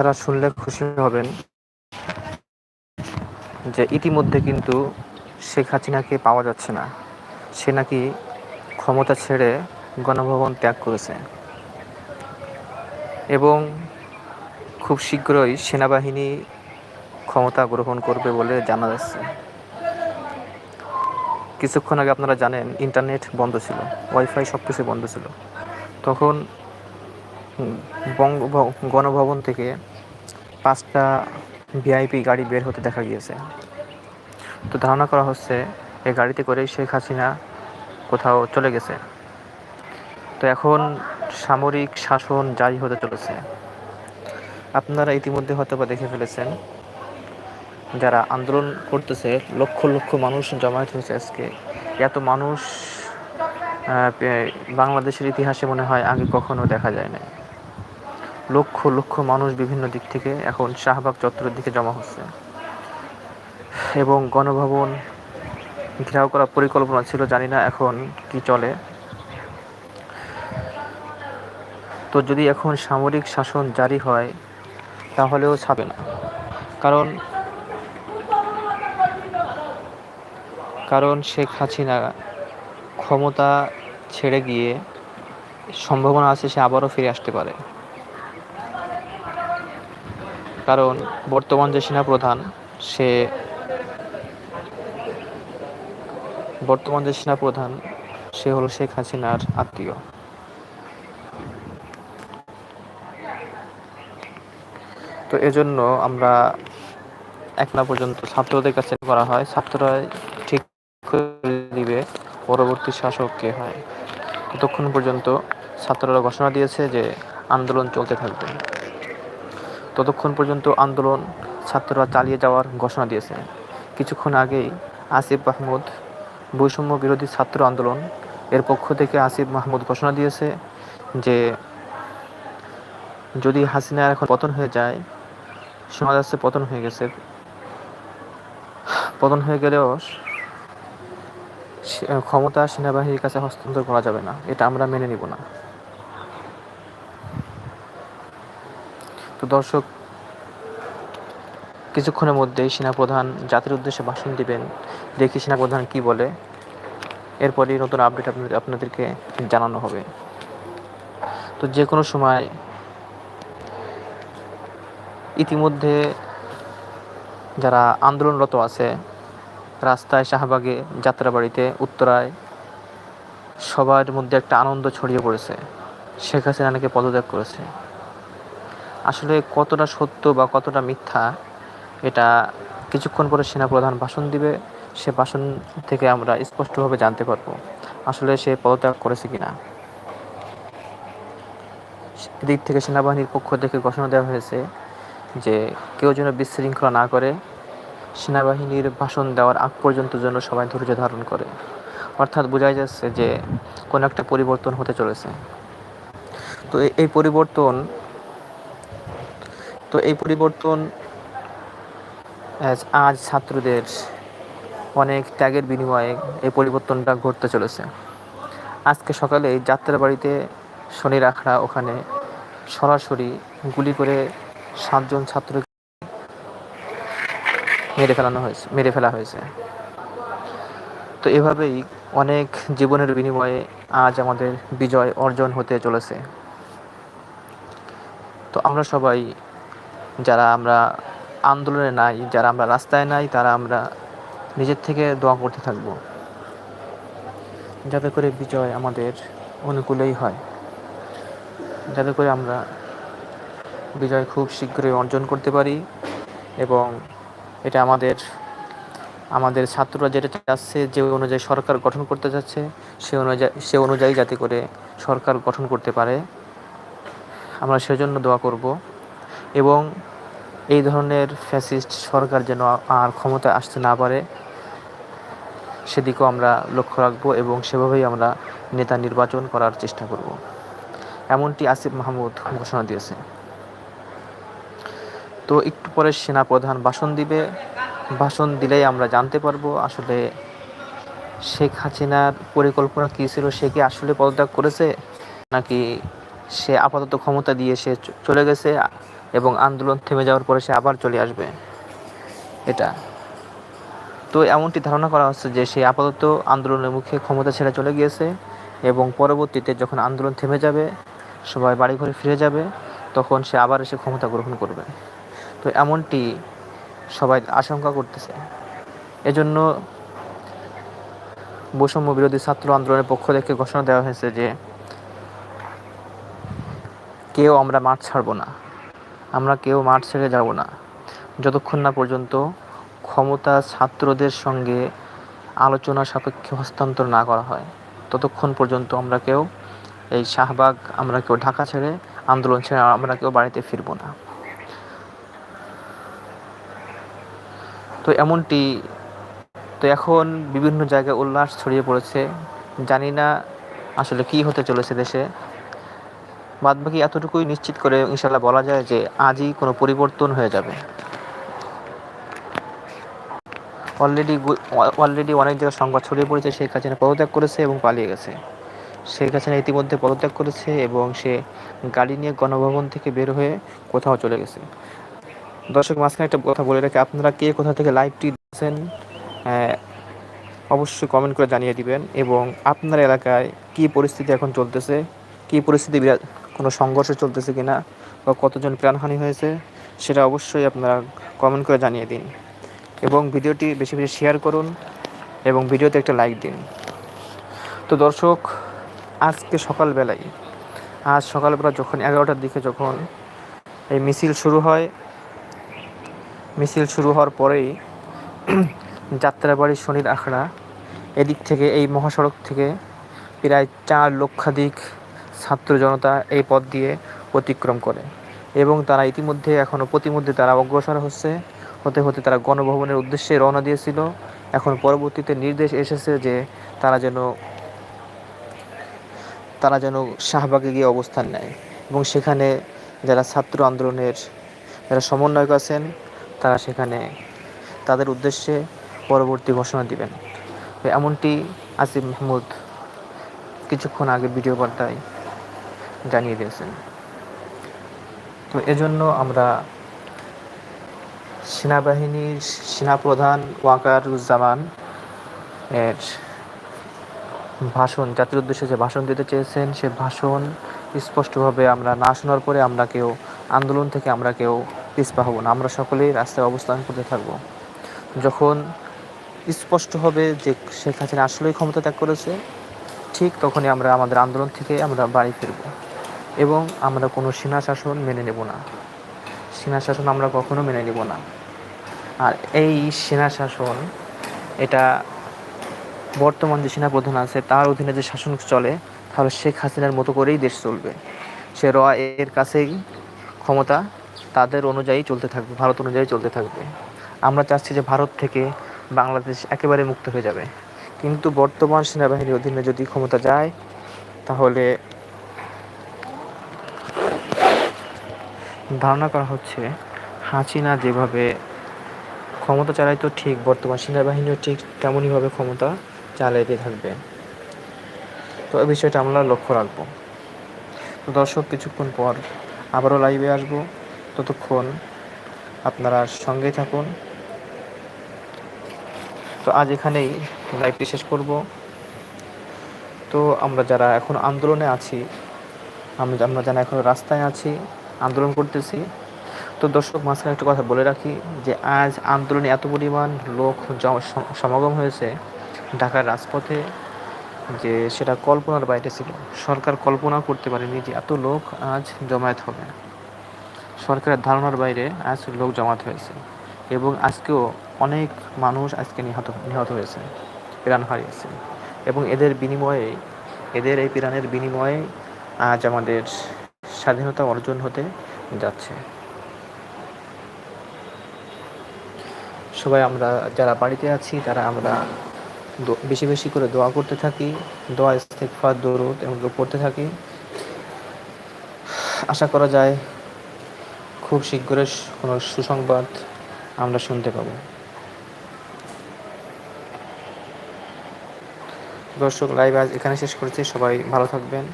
আপনারা শুনলে খুশি হবেন যে ইতিমধ্যে কিন্তু শেখ হাসিনাকে পাওয়া যাচ্ছে না। সে নাকি ক্ষমতা ছেড়ে গণভবন ত্যাগ করেছে। এবং খুব শীঘ্রই সেনাবাহিনী ক্ষমতা গ্রহণ করবে বলে জানা যাচ্ছে। কিছুক্ষণ আগে আপনারা জানেন, ইন্টারনেট বন্ধ ছিল, ওয়াইফাই সব কিছু বন্ধ ছিল। তখন গণভবন থেকে পাঁচটা ভিআইপি গাড়ি বের হতে দেখা গিয়েছে। তো ধারণা করা হচ্ছে এই গাড়িতে করেই শেখ হাসিনা কোথাও চলে গেছে। তো এখন সামরিক শাসন জারি হতে চলেছে। আপনারা ইতিমধ্যে হয়তো বা দেখে ফেলেছেন, যারা আন্দোলন করতেছে, লক্ষ লক্ষ মানুষ জমায়েত হয়েছে আজকে। এত মানুষ বাংলাদেশের ইতিহাসে মনে হয় আগে কখনো দেখা যায় না লক্ষ লক্ষ মানুষ বিভিন্ন দিক থেকে এখন শাহবাগ চত্বরের দিকে জমা হচ্ছে। এবং গণভবন ঘেরাও করার পরিকল্পনা ছিল, জানি না এখন কি চলে। তো যদি এখন সামরিক শাসন জারি হয়, তাহলেও ছাবে না। কারণ কারণ শেখ হাসিনা ক্ষমতা ছেড়ে গিয়ে সম্ভাবনা আছে সে আবারও ফিরে আসতে পারে। কারণ বর্তমান যে সেনাপ্রধান, সে বর্তমান যে সেনাপ্রধান, সে হলো শেখ হাসিনার আত্মীয়। তো এজন্য আমরা এখনও পর্যন্ত ছাত্রদের কাছে করা হয়। ছাত্ররাই ঠিক করে দিবে, পরবর্তী শাসক কে হয়। ততক্ষণ পর্যন্ত ছাত্ররা ঘোষণা দিয়েছে যে আন্দোলন চলতে থাকবে। ততক্ষণ পর্যন্ত আন্দোলন ছাত্ররা চালিয়ে যাওয়ার ঘোষণা দিয়েছে। কিছুক্ষণ আগেই আসিফ মাহমুদ বৈষম্য বিরোধী ছাত্র আন্দোলন এর পক্ষ থেকে আসিফ মাহমুদ ঘোষণা দিয়েছে যে, যদি হাসিনা এখন পতন হয়ে যায় শোনা যাচ্ছে পতন হয়ে গেছে। পতন হয়ে গেলেও ক্ষমতা সেনাবাহিনীর কাছে হস্তান্তর করা যাবে না। এটা আমরা মেনে নিব না। দর্শক, কিছুক্ষণের মধ্যেই সেনাপ্রধান জাতির উদ্দেশ্যে ভাষণ দিবেন। দেখি সেনাপ্রধান কি বলে। এরপরই নতুন আপডেট আপনাদের আপনাদেরকে জানানো হবে। তো যে কোনো সময় ইতিমধ্যে যারা আন্দোলনরত আছে, রাস্তায় শাহবাগে যাত্রাবাড়িতে, উত্তরায় সবার মধ্যে একটা আনন্দ ছড়িয়ে পড়েছে। শেখ হাসিনা নাকি পদত্যাগ করেছে। আসলে কতটা সত্য বা কতটা মিথ্যা, এটা কিছুক্ষণ পরে সেনাপ্রধান ভাষণ দিবে, সে ভাষণ থেকে আমরা স্পষ্টভাবে জানতে পারব আসলে সে পদত্যাগ করেছে কি কিনা। এদিক থেকে সেনাবাহিনীর পক্ষ থেকে ঘোষণা দেওয়া হয়েছে যে কেউ যেন বিশৃঙ্খলা না করে, সেনাবাহিনীর ভাষণ দেওয়ার আগ পর্যন্ত যেন সবাই ধৈর্য ধারণ করে। অর্থাৎ বোঝাই যাচ্ছে যে কোনো একটা পরিবর্তন হতে চলেছে। তো এই পরিবর্তন তো এই পরিবর্তন আজ- ছাত্রদের অনেক ত্যাগের বিনিময়ে এই পরিবর্তনটা ঘটতে চলেছে। আজকে সকালে যাত্রাবাড়িতে শনির আখড়া ওখানে সরাসরি গুলি করে সাতজন ছাত্র মেরে ফেলানো হয়েছে, মেরে ফেলা হয়েছে। তো এভাবেই অনেক জীবনের বিনিময়ে আজ আমাদের বিজয় অর্জন হতে চলেছে। তো আমরা সবাই যারা আমরা আন্দোলনে নাই, যারা আমরা রাস্তায় নাই, তারা আমরা নিজের থেকে দোয়া করতে থাকব। যাতে করে বিজয় আমাদের অনুকূলেই হয়। যাতে করে আমরা বিজয় খুব শীঘ্রই অর্জন করতে পারি এবং এটা আমাদের আমাদের ছাত্ররা যেটা চাচ্ছে, যে অনুযায়ী সরকার গঠন করতে যাচ্ছে সে অনুযায়ী সে অনুযায়ী যাতে করে সরকার গঠন করতে পারে। আমরা সেজন্য দোয়া করব এবং এই ধরনের ফ্যাসিস্ট সরকার যেন আর ক্ষমতায় আসতে না পারে, সেদিকেও আমরা লক্ষ্য রাখব এবং সেভাবেই আমরা নেতা নির্বাচন করার চেষ্টা করব। এমনটি আসিফ মাহমুদ ঘোষণা দিয়েছে। তো একটু পরে সেনা প্রধান ভাষণ দিবে। ভাষণ দিলেই আমরা জানতে পারব আসলে শেখ হাসিনার পরিকল্পনা কী ছিল, সে কি আসলে পদত্যাগ করেছে, নাকি সে আপাতত ক্ষমতা দিয়ে সে চলে গেছে। এবং আন্দোলন থেমে যাওয়ার পরে সে আবার চলে আসবে। এটা। তো এমনটি ধারণা করা হচ্ছে যে সে আপাতত আন্দোলনের মুখে ক্ষমতা ছেড়ে চলে গিয়েছে এবং পরবর্তীতে যখন আন্দোলন থেমে যাবে, সবাই বাড়ি ঘরে ফিরে যাবে, তখন সে আবার এসে ক্ষমতা গ্রহণ করবে। তো এমনটি সবাই আশঙ্কা করতেছে। এজন্য বৈষম্য বিরোধী ছাত্র আন্দোলনের পক্ষ থেকে ঘোষণা দেওয়া হয়েছে যে, কেউ আমরা মাঠ ছাড়ব না। আমরা কেউ মাঠ ছেড়ে যাব না। যতক্ষণ না পর্যন্ত ক্ষমতা ছাত্রদের সঙ্গে আলোচনা সাপেক্ষে হস্তান্তর না করা হয়, ততক্ষণ পর্যন্ত আমরা কেউ এই শাহবাগ, আমরা কেউ ঢাকা ছেড়ে আন্দোলন ছেড়ে আমরা কেউ বাড়িতে ফিরব না। তো এমনটি, তো এখন বিভিন্ন জায়গায় উল্লাস ছড়িয়ে পড়েছে। জানি না আসলে কি হতে চলেছে দেশে। বাদবাকি এতটুকুই নিশ্চিত করে ইনশাল্লাহ বলা যায় যে আজই কোনো পরিবর্তন হয়ে যাবে। অলরেডি অলরেডি অনেক জায়গায় সংবাদ ছড়িয়ে পড়েছে, শেখ হাসিনা পদত্যাগ করেছে এবং পালিয়ে গেছে। শেখ হাসিনা ইতিমধ্যে পদত্যাগ করেছে এবং সে গাড়ি নিয়ে গণভবন থেকে বের হয়ে কোথাও চলে গেছে। দর্শক, মাঝখানে একটা কথা বলে রাখি, আপনারা কে কোথা থেকে লাইভটি দেখছেন অবশ্যই কমেন্ট করে জানিয়ে দিবেন এবং আপনার এলাকায় কি পরিস্থিতি এখন চলতেছে, কি পরিস্থিতি বিরাট কোনো সংঘর্ষ চলতেছে কিনা বা কতজন প্রাণহানি হয়েছে সেটা অবশ্যই আপনারা কমেন্ট করে জানিয়ে দিন। এবং ভিডিওটি বেশি বেশি শেয়ার করুন এবং ভিডিওতে একটা লাইক দিন। তো দর্শক, আজকে সকালবেলায়, আজ সকালবেলা যখন এগারোটার দিকে যখন এই মিছিল শুরু হয়, মিছিল শুরু হওয়ার পরেই যাত্রাবাড়ি শনির আখড়া, এদিক থেকে এই মহাসড়ক থেকে প্রায় চার লক্ষাধিক ছাত্র জনতা এই পথ দিয়ে অতিক্রম করে এবং তারা ইতিমধ্যে এখনও প্রতিমধ্যে তারা অগ্রসর হচ্ছে। হতে হতে তারা গণভবনের উদ্দেশ্যে রওনা দিয়েছিল। এখন পরবর্তীতে নির্দেশ এসেছে যে তারা যেন তারা যেন শাহবাগে গিয়ে অবস্থান নেয় এবং সেখানে যারা ছাত্র আন্দোলনের যারা সমন্বয়ক আছেন, তারা সেখানে তাদের উদ্দেশ্যে পরবর্তী ঘোষণা দিবেন। এমনটি আসিফ মাহমুদ কিছুক্ষণ আগে ভিডিও বার্তায় জানিয়ে দিয়েছেন। তো এজন্য আমরা সেনাবাহিনীর সেনাপ্রধান ওয়াকারুজ্জামান এর ভাষণ, জাতির উদ্দেশ্যে যে ভাষণ দিতে চেয়েছেন, সে ভাষণ স্পষ্টভাবে আমরা না শোনার পরে আমরা কেউ আন্দোলন থেকে আমরা কেউ পিছপা হব না। আমরা সকলেই রাস্তায় অবস্থান করতে থাকব। যখন স্পষ্ট হবে যে শেখ হাসিনা আসলেই ক্ষমতা ত্যাগ করেছে, ঠিক তখনই আমরা আমাদের আন্দোলন থেকে আমরা বাড়ি ফিরব। এবং আমরা কোনো সেনা শাসন মেনে নেব না। সেনা শাসন আমরা কখনো মেনে নেব না। আর এই সেনা শাসন এটা বর্তমান যে সেনাপ্রধান আছে, তার অধীনে যে শাসন চলে, তাহলে শেখ হাসিনার মতো করেই দেশ চলবে। সে র এর কাছেই ক্ষমতা, তাদের অনুযায়ী চলতে থাকবে, ভারত অনুযায়ী চলতে থাকবে। আমরা চাচ্ছি যে ভারত থেকে বাংলাদেশ একেবারে মুক্ত হয়ে যাবে। কিন্তু বর্তমান সেনাবাহিনীর অধীনে যদি ক্ষমতা যায়, তাহলে ধারণা করা হচ্ছে হাসিনা যেভাবে ক্ষমতা চালাইতো ঠিক, বর্তমান সেনাবাহিনীও ঠিক তেমনইভাবে ক্ষমতা চালাইতে থাকবে। তো এই বিষয়টা আমরা লক্ষ্য রাখব। তো দর্শক, কিছুক্ষণ পর আবারও লাইভে আসব। ততক্ষণ আপনারা সঙ্গেই থাকুন। তো আজ এখানেই লাইভটি শেষ করব। তো আমরা যারা এখন আন্দোলনে আছি আমরা আমরা যারা এখন রাস্তায় আছি আন্দোলন করতেছি। তো দর্শক, মাঝখানে একটা কথা বলে রাখি যে, আজ আন্দোলনে এত পরিমাণ লোক সমাগম হয়েছে ঢাকার রাজপথে যে, সেটা কল্পনার বাইরে ছিল। সরকার কল্পনা করতে পারেনি যে, এত লোক আজ জমায়েত হবে। সরকারের ধারণার বাইরে আজ লোক জমায়েত হয়েছে এবং আজকেও অনেক মানুষ আজকে নিহত নিহত হয়েছে, প্রাণ হারিয়েছে এবং এদের বিনিময়ে, এদের এই প্রাণের বিনিময়ে আজ আমাদের স্বাধীনতা অর্জন হতে যাচ্ছে। সবাই আমরা যারা বাড়িতে আছি, তারা আমরা বেশি বেশি করে দোয়া করতে থাকি, দোয়া ইস্তেকফার দরুদ এগুলো পড়তে থাকি। আশা করা যায় খুব শীঘ্রই কোনো সুসংবাদ আমরা শুনতে পাব। দর্শক লাইভ আজ এখানে শেষ করেছি। সবাই ভালো থাকবেন।